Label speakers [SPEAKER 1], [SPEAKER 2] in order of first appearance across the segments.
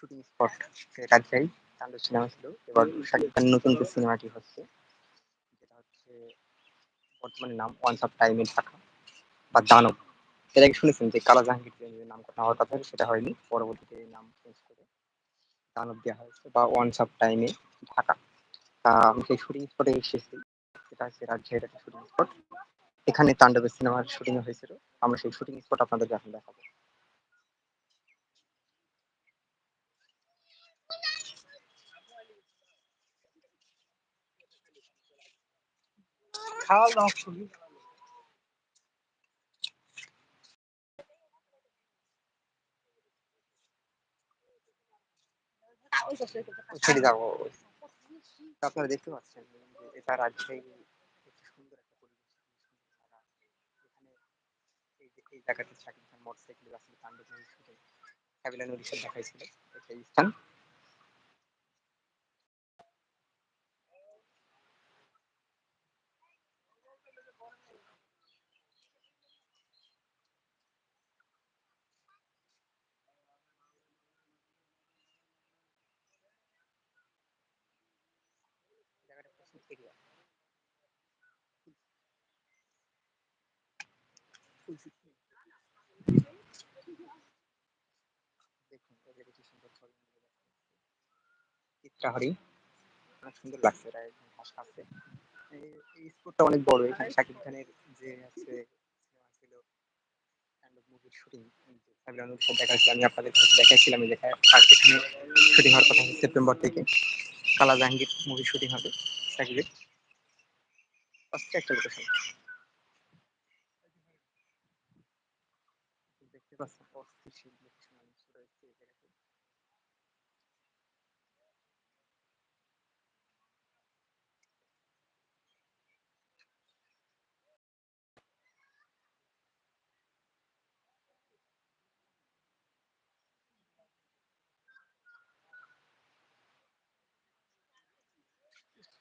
[SPEAKER 1] Shooting spot Rajshahi তাণ্ডব cinema ছিল। এবার শাকিব খানের নতুন যে সিনেমাটি হচ্ছে, যেটা হচ্ছে বর্তমানে নাম ওয়ান্স অফ টাইম টাইমে ঢাকা বা দানব। এর আগে শুনেছেন যে কালা জাহাঙ্গীর যে কথা হওয়ার কথা সেটা হয়নি, পরবর্তীতে নাম চেঞ্জ করে দানব দেওয়া হয়েছে বা ওয়ান্স অফ টাইমে ঢাকা। তা আমি সেই শুটিং স্পটে এসেছি সেটা হচ্ছে রাজশাহীর একটা শুটিং স্পট এখানে তাণ্ডবের সিনেমার শুটিং হয়েছিল। আমরা সেই শুটিং স্পট আপনাদেরকে এখন দেখাবো। খাওয়া দাওয়া খুবই আপনারা দেখতে পাচ্ছেন এটা রাজশাহী সুন্দর একটা পরিবেশ এখানে এই জায়গাতে মোটরসাইকেল দেখাইছিল এটা স্থান সুন্দর লাগছে খাচ্ছে এই- স্পোর্টটা অনেক বড়, এখানে শাকিব খানের যে আছে, ছিল মুভির শুটিং দেখা আমি আপনাদের কাছে দেখাইছিলাম, এই জায়গায় আর এখানে শুটিং হওয়ার কথা সেপ্টেম্বর থেকে। কালা জাহাঙ্গীর মুভির শুটিং হবে শাকিবের। অস্থির একটা লোকেশন দেখতে পাচ্ছেন অস্থির সেই লোকেশন আমি চলে এসেছি এই জায়গাতে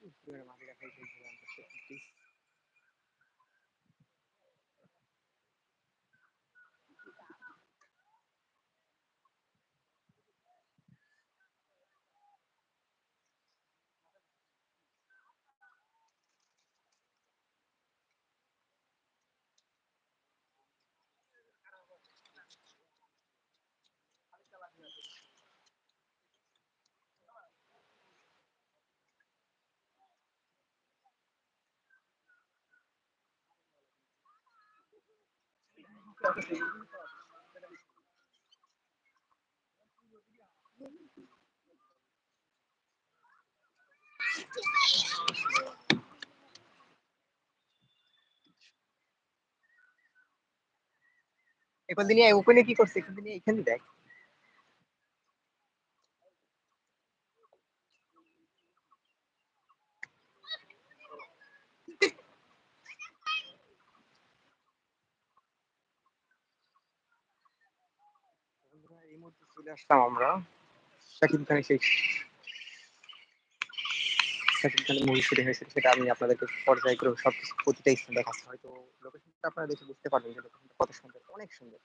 [SPEAKER 1] উত্তরের মাঝে দেখা এই যে এখন দিনে ওখানে কি করছে এখন দিনে এখানে দেখ বন্ধুরা, এই মুহূর্তে চলে আসলাম আমরা। শাকিব খানের সেই শাকিব খানের মুভি শুটিং হয়েছিল সেটা আমি আপনাদেরকে পর্যায়ক্রমে সব কিছু প্রতিটা স্থান দেখাচ্ছি। হয়তো লোকেশনটা আপনারা দেখে বুঝতে পারবেন যে লোকেশনটা কত সুন্দর, অনেক সুন্দর।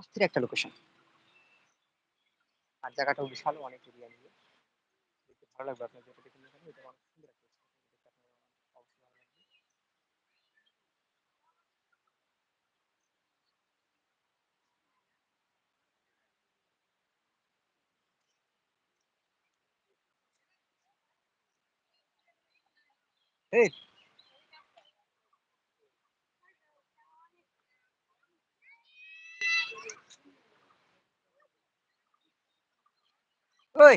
[SPEAKER 1] অস্থির একটা লোকেশন আর জায়গাটাও বিশাল অনেক এরিয়া নিয়ে ভালো লাগবে দেখুন এটা অনেক সুন্দর একটা spot। দেখতে আপনার অবশ্যই ভালো লাগবে এই ওই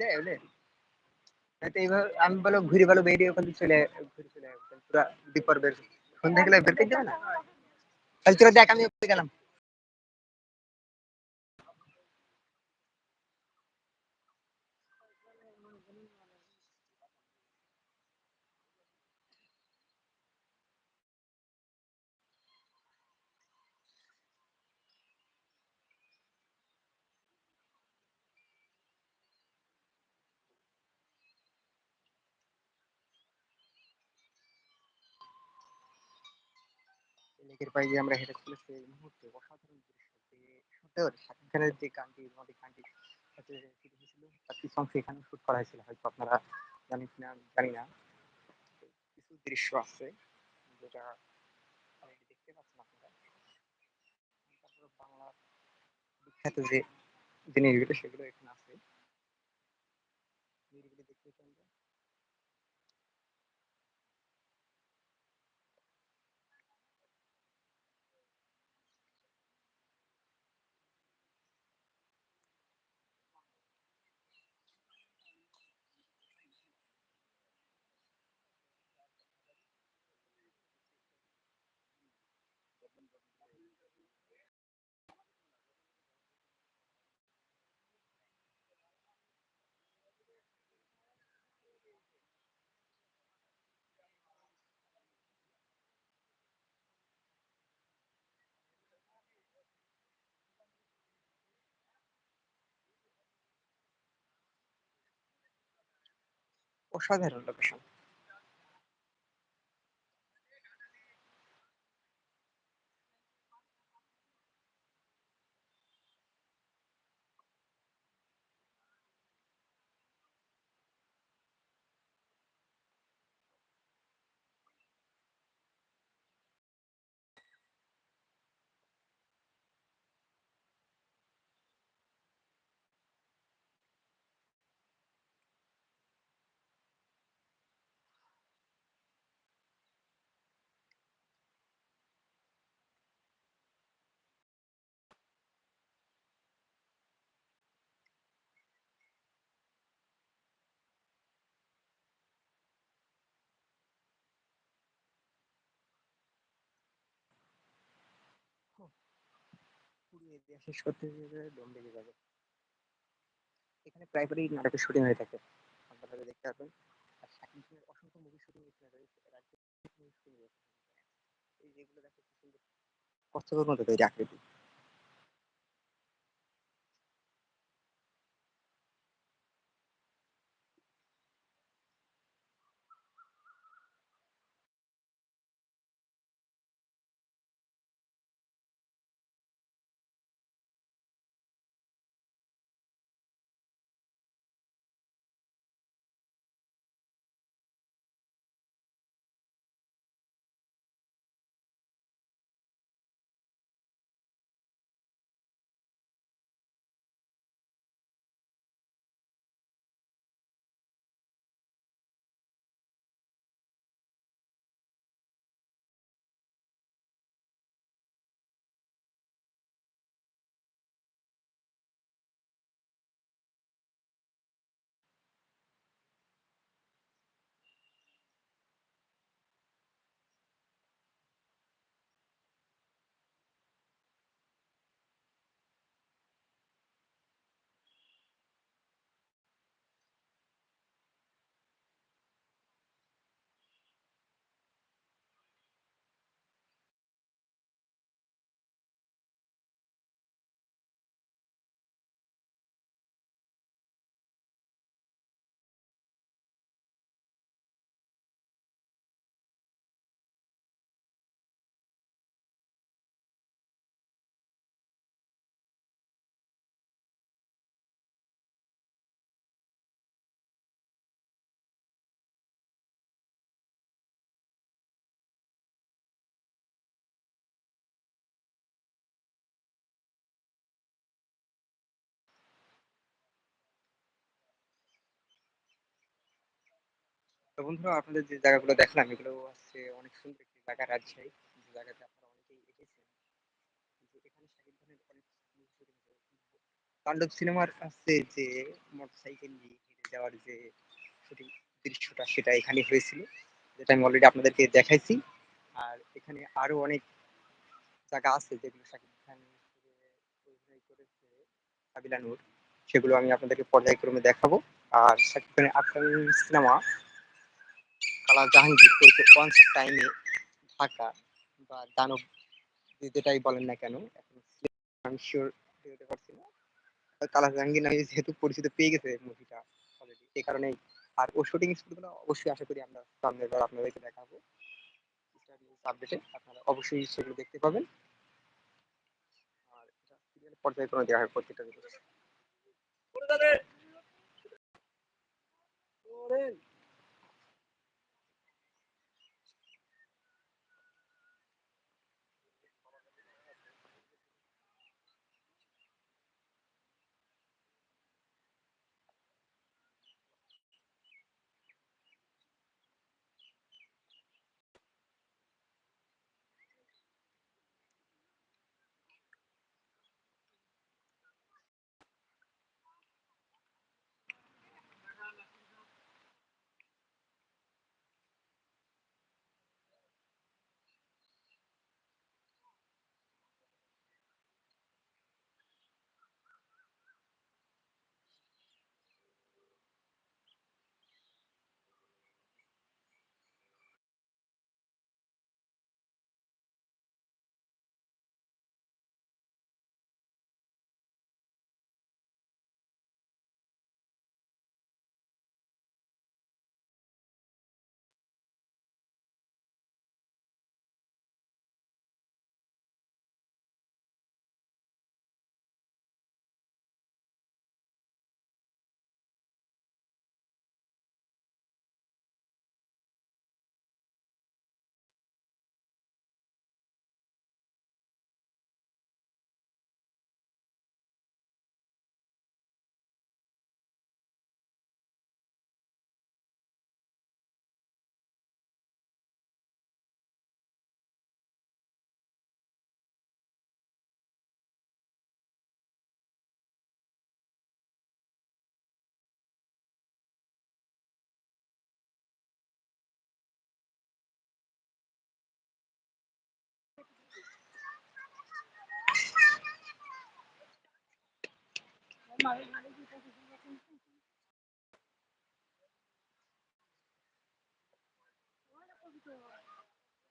[SPEAKER 1] দেয় বলে তো এইভাবে আমি বলো ঘুরে বলো বেরিয়ে ওখান থেকে চলে ঘুরে চলে পুরা বিপর বের সন্ধ্যা গেলে। বের করে দেবে না? তাহলে তোরা দেখ আমি গেলাম। লেকের পাড়ে যে আমরা হেঁটে চলেছি এই মুহূর্তে অসাধারণ দৃশ্য যে যে গানটি রোমান্টিক গানটি হয়েছিল, তার কিছু অংশ এখানে শুট করা হয়েছিল, হয়তো আপনারা জানেন কিনা জানি না। কিছু দৃশ্য আছে যেটা দেখতে পাচ্ছেন আপনারা। তারপরে বাংলা বিখ্যাত যে জিনিসগুলো সেগুলো এখানে আছে। দেখতে পাচ্ছি অসাধারণ লোকেশন এরিয়া শেষ করতে দম বেজে যাবে। এখানে প্রায়ই নাটকের শুটিং হয়ে থাকে। আপনারা দেখতে পাবেন আর শাকিব খানের অসংখ্য মুভি শুটিং এখানে রয়েছে রয়েছে। এই যেগুলো দেখো সুন্দর, কষ্টকর মতো তৈরি আকৃতি। তো বন্ধুরা, আপনাদের যে জায়গাগুলো দেখলাম এগুলো হচ্ছে অনেক সুন্দর একটি জায়গা রাজশাহী। যে জায়গাতে আপনারা অনেকেই এসেছেন এখানে শাকিব সিনেমার আছে যে মোটরসাইকেল নিয়ে হেঁটে যাওয়ার যে শুটিং দৃশ্যটা, সেটা এখানে হয়েছিল, যেটা আমি অলরেডি আপনাদেরকে দেখাইছি। আর এখানে আরও অনেক জায়গা আছে যেগুলো শাকিব খান সেগুলো আমি আপনাদেরকে পর্যায়ক্রমে দেখাবো। আর শাকিব খানের আপকামিং সিনেমা কালা জাহাঙ্গীর অফ টাইমে ঢাকা বা দানব যেটাই বলেন না কেন কালা জাহাঙ্গীর নামে যেহেতু পরিচিত পেয়ে গেছে মুভিটা অলরেডি কারণেই। আর শুটিং অবশ্যই আশা করি আমরা সামনের বার আপনাদেরকে দেখাবো। আপডেটে আপনারা অবশ্যই সেগুলো দেখতে পাবেন। আর সিরিয়াল পর্যায়ক্রমে দেওয়া হয় প্রত্যেকটা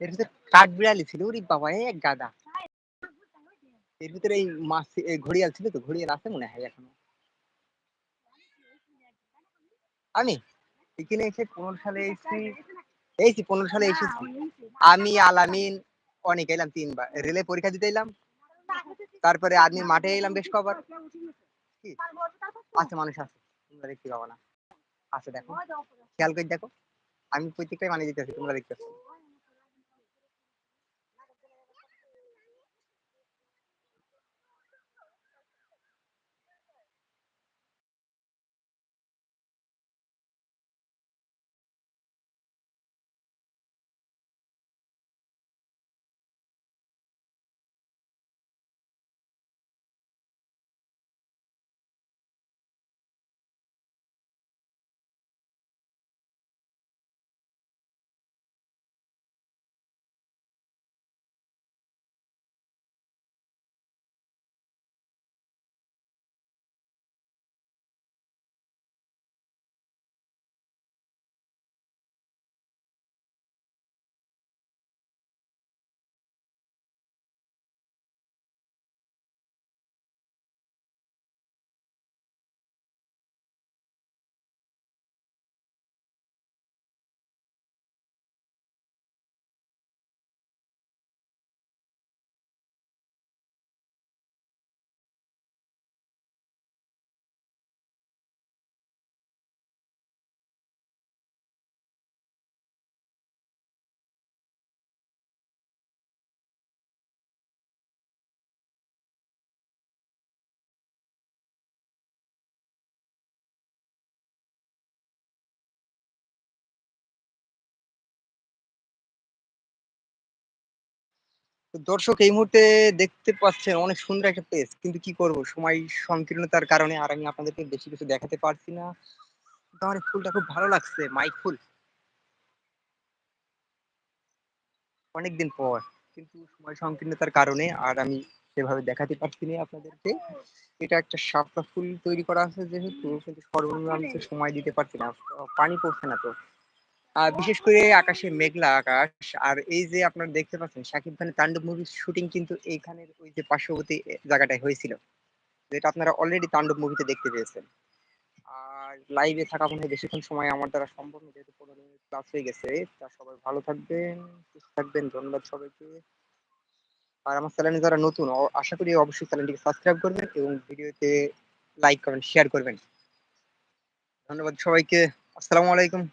[SPEAKER 1] এর ভিতরে কাঠ বিড়ালি ছিল, ওরে বাবা এক গাদা। এর ভিতরে এই মাছ ঘড়িয়াল ছিল তো, ঘড়িয়াল আছে মনে হয় এখনও। আমি? এখানে এসে পনেরো সালে এসেছি। এইছি পনেরো সালে এসেছি। আমি, আলামিন, অনেক এলাম তিনবার। রেলে পরীক্ষা দিতে এলাম। তারপরে আর্মি মাঠে এলাম বেশ কবার। কি? আছে মানুষ আছে। তোমরা দেখতে পাবো না। আছে দেখো। খেয়াল করে দেখো। আমি প্রত্যেকটাই মানে দিতেছি তোমরা দেখতেছো দর্শক এই মুহূর্তে দেখতে পাচ্ছেন অনেক সুন্দর একটা প্লেস কিন্তু কি করব? সময় সংকীর্ণতার কারণে আর আমি আপনাদেরকে বেশি কিছু দেখাতে পারছি না। আমার ফুলটা খুব ভালো লাগছে মাইক ফুল। অনেকদিন পর, কিন্তু সময় সংকীর্ণতার কারণে আর আমি সেভাবে দেখাতে পারছি না আপনাদেরকে। এটা একটা শাপলা ফুল তৈরি করা আছে যেহেতু, কিন্তু সর্বনিম্ন আমি সময় দিতে পারছি না, পানি পড়ছে না তো। আর বিশেষ করে আকাশে মেঘলা আকাশ আর এই যে আপনারা দেখতে পাচ্ছেন শাকিব খানের তাণ্ডব মুভির শুটিং কিন্তু এইখানের ওই যে পার্শ্ববর্তী জায়গাটায় হয়েছিল। যেটা আপনারা অলরেডি তাণ্ডব মুভিতে দেখতে পেয়েছেন। আর লাইভে থাকা মনে বেশিক্ষণ সময় আমার দ্বারা সম্ভব না যেহেতু পনেরো মিনিট ক্লাস হয়ে গেছে। তা সবাই ভালো থাকবেন, সুস্থ থাকবেন, ধন্যবাদ সবাইকে। আর আমার চ্যানেলে যারা নতুন আশা করি অবশ্যই চ্যানেলটিকে সাবস্ক্রাইব করবেন এবং ভিডিওতে লাইক কমেন্ট শেয়ার করবেন। ধন্যবাদ সবাইকে। আসসালামু আলাইকুম।